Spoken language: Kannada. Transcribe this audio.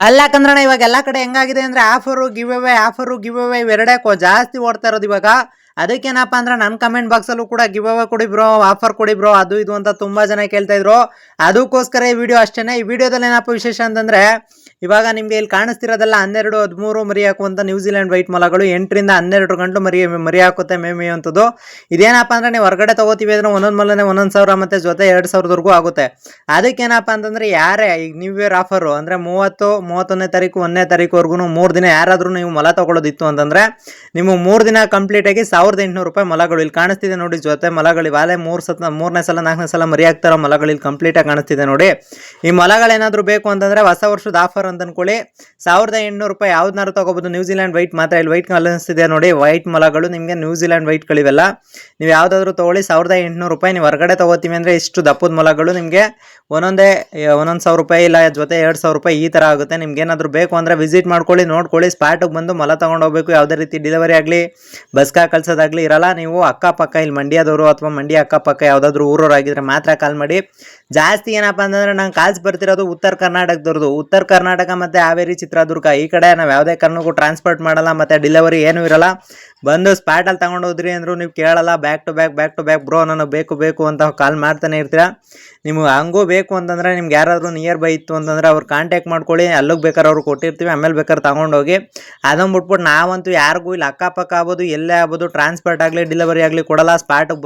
ಅಲ್ಲ ಯಾಕಂದ್ರಣ್ಣ, ಇವಾಗ ಎಲ್ಲಾ ಕಡೆ ಹೆಂಗಾಗಿದೆ ಅಂದ್ರೆ offer give away offer give away ಇವೆರಡೇ ಜಾಸ್ತಿ ಓಡ್ತಾ ಇರೋದು ಇವಾಗ. ಅದಕ್ಕೇನಪ್ಪ ಅಂದ್ರೆ ನನ್ನ ಕಮೆಂಟ್ ಬಾಕ್ಸ್ ಅಲ್ಲೂ ಕೂಡ ಗಿವ್ ಅವ ಕೊಡಿ ಬ್ರೋ ಆಫರ್ ಕೊಡಿ ಬ್ರೋ ಅದು ಇದು ಅಂತ ತುಂಬಾ ಜನ ಕೇಳ್ತಾ ಇದ್ರು. ಅದಕ್ಕೋಸ್ಕರ ಈ ವಿಡಿಯೋ ಅಷ್ಟೇನೆ. ಈ ವಿಡಿಯೋದಲ್ಲಿ ಏನಪ್ಪ ವಿಶೇಷ ಅಂತಂದ್ರೆ, ಇವಾಗ ನಿಮ್ಗೆ ಇಲ್ಲಿ ಕಾಣಿಸ್ತಿರೋದೆಲ್ಲ ಹನ್ನೆರಡು, ಹದಿಮೂರು ಮರಿ ಹಾಕುವಂತ ನ್ಯೂಜಿಲೆಂಡ್ ವೈಟ್ ಮೊಲಗಳು ಎಂಟರಿಂದ ಹನ್ನೆರಡು ಗಂಟು ಮರಿ ಮರಿ ಹಾಕುತ್ತೆ ಮೇ ಅಂತದ್ದು. ಇದೇನಪ್ಪ ಅಂದ್ರೆ ನೀವು ಹೊರಗಡೆ ತಗೋತೀವಿ ಅಂದ್ರೆ ಒಂದೊಂದು ಮೊಲನೆ ಒಂದೊಂದು ಸಾವಿರ ಮತ್ತೆ ಜೊತೆ ಎರಡು ಸಾವಿರದವರೆಗೂ ಆಗುತ್ತೆ. ಅದಕ್ಕೇನಪ್ಪ ಅಂತಂದ್ರೆ ಯಾರೇ, ಈಗ ನ್ಯೂ ಇಯರ್ ಆಫರು ಅಂದ್ರೆ ಮೂವತ್ತು, ಮೂವತ್ತೊಂದನೇ ತಾರೀಕು, ಒಂದನೇ ತಾರೀಕುವರೆಗೂ ಮೂರು ದಿನ ಯಾರಾದ್ರೂ ನೀವು ಮೊಲ ತಗೊಳ್ಳೋದಿತ್ತು ಅಂತಂದ್ರೆ ನಿಮಗೆ ಮೂರು ದಿನ ಕಂಪ್ಲೀಟ್ ಆಗಿ ಸಾವಿರದ ಎಂಟುನೂರು ರೂಪಾಯಿ ಮೊಲಗಳು. ಇಲ್ಲಿ ಕಾಣಿಸ್ತಿದೆ ನೋಡಿ ಜೊತೆ ಮೊಲಗಳು ಇವಾಗಲೇ ಮೂರು ಸತ, ಮೂರನೇ ಸಲ, ನಾಲ್ಕನೇ ಸಲ ಮರಿ ಆಗ್ತಾರೋ ಮೊಲಗಳು ಇಲ್ಲಿ ಕಂಪ್ಲೀಟ್ ಆಗಿ ಕಾಣಿಸ್ತಿದೆ ನೋಡಿ. ಈ ಮೊಲಗಳೇನಾದರೂ ಬೇಕು ಅಂತಂದ್ರೆ ಹೊಸ ವರ್ಷದ ಆಫರ್ ಅಂತ ಅನ್ಕೊಳ್ಳಿ ಸಾವಿರದ ಎಂಟುನೂರು ರೂಪಾಯಿ ಯಾವ್ದನ್ನಾರು ತೊಗೋಬೋದು. ನ್ಯೂಜಿಲ್ಯಾಂಡ್ ವೈಟ್ ಮಾತ್ರ ಇಲ್ಲಿ ವೈಟ್ ಅನಿಸ್ತಿದೆ ನೋಡಿ. ವೈಟ್ ಮೊಲಗಳು ನಿಮಗೆ ನ್ಯೂಜಿಲೆಂಡ್ ವೈಟ್ಗಳಿವೆಲ್ಲ ನೀವು ಯಾವುದಾದ್ರೂ ತೊಗೊಳ್ಳಿ. ಸಾವಿರದ ಎಂಟುನೂರು ರೂಪಾಯಿ ನೀವು ಹೊರಗಡೆ ತಗೋತೀವಿ ಅಂದ್ರೆ ಇಷ್ಟು ದಪ್ಪದ ಮೊಲಗಳು ನಿಮಗೆ ಒಂದೊಂದೇ, ಒಂದೊಂದು ಸಾವಿರ ರೂಪಾಯಿ ಇಲ್ಲ, ಜೊತೆ ಎರಡು ಸಾವಿರ ರೂಪಾಯಿ ಈ ಥರ ಆಗುತ್ತೆ. ನಿಮ್ಗೆ ಏನಾದರೂ ಬೇಕು ಅಂದರೆ ವಿಸಿಟ್ ಮಾಡ್ಕೊಳ್ಳಿ, ನೋಡ್ಕೊಳ್ಳಿ. ಸ್ಪಾಟಿಗೆ ಬಂದು ಮೊಲ ತೊಗೊಂಡು ಹೋಗಬೇಕು. ಯಾವುದೇ ರೀತಿ ಡೆಲಿವರಿ ಆಗಲಿ, ಬಸ್ಕ ಕಳ್ಸೋದಾಗಲಿ ಇರಲ್ಲ. ನೀವು ಅಕ್ಕಪಕ್ಕ, ಇಲ್ಲಿ ಮಂಡ್ಯದವರು ಅಥವಾ ಮಂಡ್ಯ ಅಕ್ಕಪಕ್ಕ ಯಾವುದಾದ್ರೂ ಊರವರಾಗಿದ್ರೆ ಮಾತ್ರ ಕಾಲ್ ಮಾಡಿ. ಜಾಸ್ತಿ ಏನಪ್ಪ ಅಂತಂದ್ರೆ ನಂಗೆ ಕಾಲ್ಸ್ ಬರ್ತಿರೋದು ಉತ್ತರ ಕರ್ನಾಟಕದವ್ರದ್ದು ಉತ್ತರ ಕರ್ನಾಟಕ ಮತ್ತು ಹಾವೇರಿ, ಚಿತ್ರದುರ್ಗ ಈ ಕಡೆ ನಾವು ಯಾವುದೇ ಕಾರಣಕ್ಕೂ ಟ್ರಾನ್ಸ್ಪೋರ್ಟ್ ಮಾಡಲ್ಲ, ಮತ್ತು ಡೆಲಿವರಿ ಏನೂ ಇರಲ್ಲ. ಬಂದು ಸ್ಪಾಟಲ್ಲಿ ತಗೊಂಡು ಹೋದ್ರಿ ಅಂದ್ರು ನೀವು ಕೇಳಲ್ಲ back to back back to back bro ನನಗೆ ಬೇಕು ಬೇಕು ಅಂತ ಕಾಲ್ ಮಾಡ್ತಾನೆ ಇರ್ತೀರಾ? ನಿಮ್ಗೆ ಹಂಗೂ ಬೇಕು ಅಂತಂದ್ರೆ ನಿಮ್ಗೆ ಯಾರಾದರೂ ನಿಯರ್ ಬೈ ಇತ್ತು ಅಂತಂದ್ರೆ ಅವ್ರು ಕಾಂಟ್ಯಾಕ್ಟ್ ಮಾಡ್ಕೊಳ್ಳಿ, ಅಲ್ಲಿಗೆ ಬೇಕಾದ್ರೆ ಅವ್ರು ಕೊಟ್ಟಿರ್ತೀವಿ, ಆಮೇಲೆ ಬೇಕಾದ್ರೆ ತಗೊಂಡೋಗಿ ಅದನ್ನು ಬಿಟ್ಬಿಟ್ಟು ನಾವಂತೂ ಯಾರಿಗೂ ಇಲ್ಲಿ ಅಕ್ಕಪಕ್ಕ ಆಗ್ಬೋದು, ಎಲ್ಲೇ ಆಗ್ಬೋದು ಟ್ರಾನ್ಸ್ಪೋರ್ಟ್ ಆಗಲಿ ಡೆಲಿವರಿ ಆಗಲಿ ಕೊಡಲ್ಲ ಸ್ಪಾಟಿಗೆ